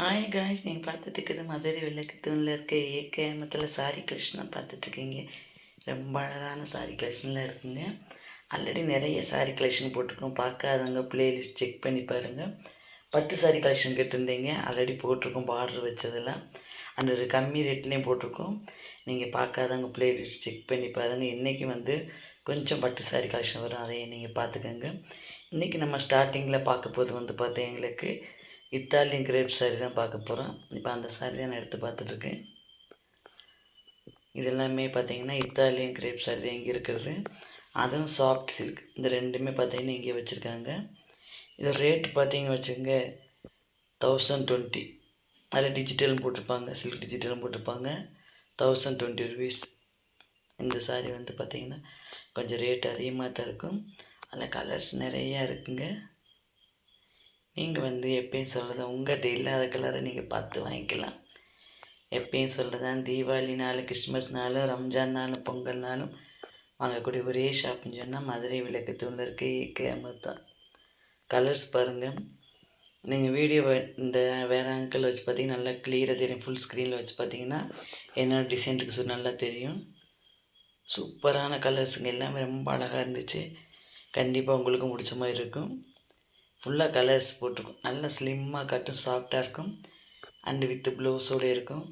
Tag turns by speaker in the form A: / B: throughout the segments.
A: Hi guys நீங்கள் பார்த்துட்டு இருக்குது மதுரை விளக்குத்தூணில் இருக்க ஏகேமத்தில் சாரி கலெக்ஷனாக பார்த்துட்ருக்கீங்க ரொம்ப அழகான சாரி கலெக்ஷனில் இருக்குங்க. ஆல்ரெடி நிறைய சாரி கலெக்ஷன் போட்டிருக்கோம். பார்க்காதவங்க பிளேலிஸ்ட் செக் பண்ணி பாருங்கள் பட்டு சாரி கலெக்ஷன் கேட்டிருந்தீங்க. ஆல்ரெடி போட்டிருக்கோம் பார்டர் வச்சதெல்லாம். அந்த ஒரு கம்மி ரேட்லேயும் போட்டிருக்கோம். நீங்கள் பார்க்காதவங்க பிளேலிஸ்ட் செக் பண்ணி பாருங்கள் இன்றைக்கி வந்து கொஞ்சம் பட்டு சாரி கலெக்ஷன் வரும். அதையும் நீங்கள் பார்த்துக்கோங்க இன்றைக்கி நம்ம ஸ்டார்டிங்கில் பார்க்க போது வந்து பார்த்தா எங்களுக்கு இத்தாலியன் கிரேப் சாரி தான் பார்க்க போகிறோம் இப்போ அந்த சாரி தான் நான் எடுத்து பார்த்துட்ருக்கேன். இதெல்லாமே பார்த்தீங்கன்னா இத்தாலியன் கிரேப் சாரி தான் இங்கே இருக்கிறது. அதுவும் சாஃப்ட் சில்க் இந்த ரெண்டுமே பார்த்தீங்கன்னா இங்கே வச்சுருக்காங்க. இது ரேட் பார்த்தீங்கன்னு வச்சுக்கோங்க தௌசண்ட் டுவெண்ட்டி அதில் டிஜிட்டலும் போட்டிருப்பாங்க சில்க் டிஜிட்டலும் போட்டிருப்பாங்க. தௌசண்ட் டுவெண்ட்டி ருபீஸ் இந்த சாரி வந்து பார்த்திங்கன்னா கொஞ்சம் ரேட் அதிகமாக தான் இருக்கும். அதில் கலர்ஸ் நிறையா இருக்குங்க. நீங்கள் வந்து எப்பயும் சொல்கிறது உங்கள்கிட்ட இல்லாத கலரை நீங்கள் பார்த்து வாங்கிக்கலாம். எப்பயும் சொல்கிறதான் தீபாவளி நாள் கிறிஸ்மஸ் நாள் ரம்ஜான் நாள் பொங்கல் நாளும் வாங்கக்கூடிய ஒரே ஷாப்னு சொன்னால் மதுரை விளக்கு தூணில் இருக்க கேமர் தான். கலர்ஸ் பாருங்கள் நீங்கள் வீடியோ இந்த வேறு அங்கிள் வச்சு பார்த்தீங்கன்னா நல்லா கிளியராக தெரியும். ஃபுல் ஸ்க்ரீனில் வச்சு பார்த்தீங்கன்னா என்ன டிசைன் இருக்குது நல்லா தெரியும். சூப்பரான கலர்ஸுங்க எல்லாமே ரொம்ப அழகாக இருந்துச்சு. கண்டிப்பாக உங்களுக்கும் பிடிச்ச மாதிரி இருக்கும். ஃபுல்லாக கலர்ஸ் போட்டிருக்கும். நல்ல ஸ்லிம்மாக கட்டும் சாஃப்டாக இருக்கும். அண்டு வித் ப்ளவுஸோடு இருக்கும்.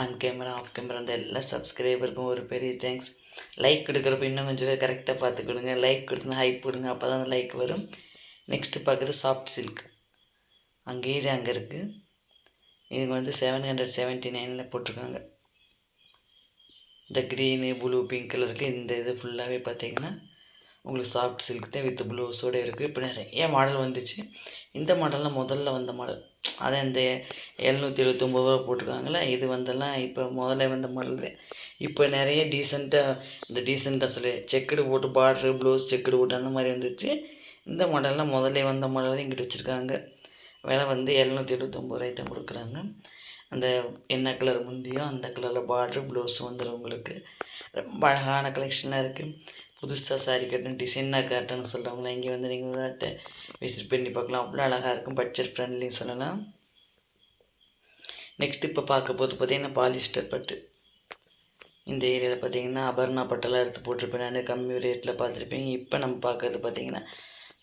A: ஆன் கேமரா ஆஃப் கேமரா அந்த எல்லா சப்ஸ்கிரைபருக்கும் ஒரு பெரிய தேங்க்ஸ் லைக் கொடுக்குறப்ப இன்னும் கொஞ்சம் பேர் கரெக்டாக பார்த்து கொடுங்க லைக் கொடுத்துனா ஹைப் கொடுங்க. அப்போ தான் அந்த லைக் வரும். நெக்ஸ்ட்டு பார்க்குறது சாஃப்ட் சில்க் அங்கேயே இது அங்கே இருக்குது இதுங்க வந்து செவன் ஹண்ட்ரட் செவன்ட்டி நைனில் போட்டிருக்காங்க. இந்த க்ரீனு ப்ளூ பிங்க் கலருக்கு இந்த இது ஃபுல்லாகவே பார்த்திங்கன்னா உங்களுக்கு சாஃப்ட் சில்க் தான் வித் ப்ளவுஸோடு இருக்குது இப்போ நிறைய மாடல் வந்துச்சு. இந்த மாடல்லாம் முதல்ல வந்த மாடல் அதை இந்த எழுநூற்றி எழுபத்தொம்பது ரூபா போட்டிருக்காங்களே இது வந்தெல்லாம் இப்போ முதல்ல வந்த மாடல் தான் இப்போ நிறைய டீசெண்டாக இந்த டீசெண்டாக சொல்லி செக்குடு போட்டு பார்ட்ரு ப்ளவுஸ் செக்குடு போட்டு அந்த மாதிரி வந்துச்சு. இந்த மாடல்லாம் முதல்ல வந்த மாடல் தான் இங்கிட்டு வச்சுருக்காங்க. விலை வந்து எழுநூற்றி எழுபத்தொம்பது ரூபாய் தான் கொடுக்குறாங்க. அந்த என்ன கலர் முந்தியோ அந்த கலரில் பார்ட்ரு ப்ளவுஸ் வந்துடும் உங்களுக்கு. ரொம்ப அழகான கலெக்ஷனாக இருக்குது புதுசாக சாரீ கட்டணும் டிசைனாக காட்டணும்னு சொல்கிறவங்கள இங்கே வந்து நீங்கள் ஒரு ஆட்டை விசிட் பண்ணி பார்க்கலாம். அவ்வளோ அழகாக இருக்கும் பட்ஜெட் ஃப்ரெண்ட்லின்னு சொல்லலாம். நெக்ஸ்ட் இப்போ பார்க்க போது பார்த்திங்கன்னா பாலிஸ்டர் பட்டு. இந்த ஏரியாவில் பார்த்தீங்கன்னா அபர்ணா பட்டெல்லாம் எடுத்து போட்டிருப்பேன் நான். கம்மி ரேட்டில் பார்த்துருப்பேன். இப்போ நம்ம பார்க்குறது பார்த்தீங்கன்னா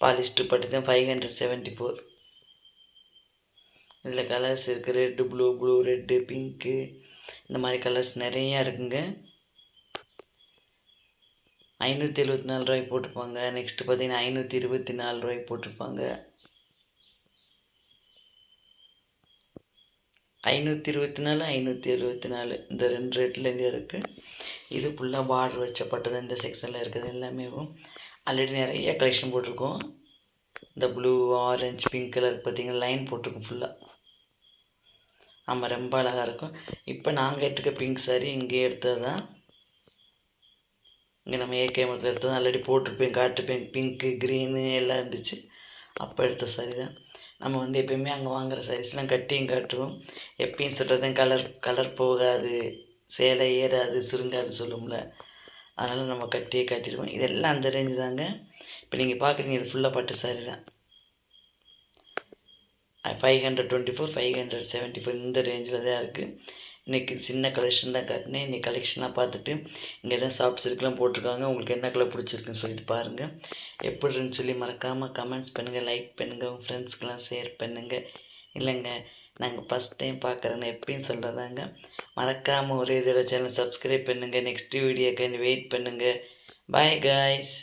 A: பாலிஸ்டர் பட்டு தான் ஃபைவ் ஹண்ட்ரட் செவன்ட்டி ஃபோர் இதில் கலர்ஸ் இருக்குது red blue blue red pink இந்த மாதிரி கலர்ஸ் நிறையா இருக்குங்க. ஐநூற்றி எழுபத்தி நாலு ரூபாய் போட்டிருப்பாங்க நெக்ஸ்ட்டு பார்த்தீங்கன்னா ஐநூற்றி இருபத்தி நாலு ரூபாய் போட்டிருப்பாங்க ஐநூற்றி இருபத்தி நாலு ஐநூற்றி எழுபத்தி நாலு இந்த ரெண்டு ரேட்லேருந்தே இருக்குது இது ஃபுல்லாக பார்டர் வச்சப்பட்டது இந்த செக்ஷனில் இருக்குது எல்லாமே. ஆல்ரெடி நிறைய கலெக்ஷன் போட்டிருக்கோம். இந்த ப்ளூ ஆரஞ்சு பிங்க் கலர் பார்த்தீங்கன்னா லைன் போட்டிருக்கோம் ஃபுல்லாக ஆமாம் ரொம்ப அழகாக இருக்கும். இப்போ நாங்கள் எடுத்துக்க பிங்க் சாரி இங்கே எடுத்தது தான் இங்கே நம்ம ஏகேமத்தில் எடுத்தது ஆல்ரெடி போட்டிருப்பேன் காட்டுப்பேன் பிங்க்கு க்ரீனு எல்லாம் இருந்துச்சு. அப்போ எடுத்த சாரி தான். நம்ம வந்து எப்பயுமே அங்கே வாங்குகிற சாரீஸ்லாம் கட்டியும் காட்டுவோம். எப்பயும் சொல்கிறதும் கலர் கலர் போகாது சேலை ஏறாது சுருங்காது சொல்லும்ல அதனால் நம்ம கட்டியே காட்டிடுவோம். இதெல்லாம் அந்த ரேஞ்சு தாங்க. இப்போ நீங்கள் பார்க்குறீங்க இது ஃபுல்லாக பட்டு சாரி தான். Five hundred twenty four five hundred seventy four இந்த ரேஞ்சில் தான் இருக்குது இன்றைக்கி சின்ன கலெக்ஷன் தான் காட்டினேன். இன்றைக்கி கலெக்ஷனாக பார்த்துட்டு இங்கே தான் சாஃப்ட் சில்க்லாம் போட்டிருக்காங்க. உங்களுக்கு என்ன கலர் பிடிச்சிருக்குன்னு சொல்லிட்டு பாருங்கள் எப்படின்னு சொல்லி மறக்காமல் கமெண்ட்ஸ் பண்ணுங்கள் லைக் பண்ணுங்கள் உங்கள் ஃப்ரெண்ட்ஸ்க்கெலாம் ஷேர் பண்ணுங்கள் இல்லைங்க நாங்கள் ஃபஸ்ட் டைம் பார்க்குறேன்னு எப்பயும் சொல்கிறதாங்க மறக்காமல் ஒரே தடவை சேனல் சப்ஸ்கிரைப் பண்ணுங்கள் நெக்ஸ்ட் வீடியோக்கு வெயிட் பண்ணுங்கள் பாய் காய்ஸ்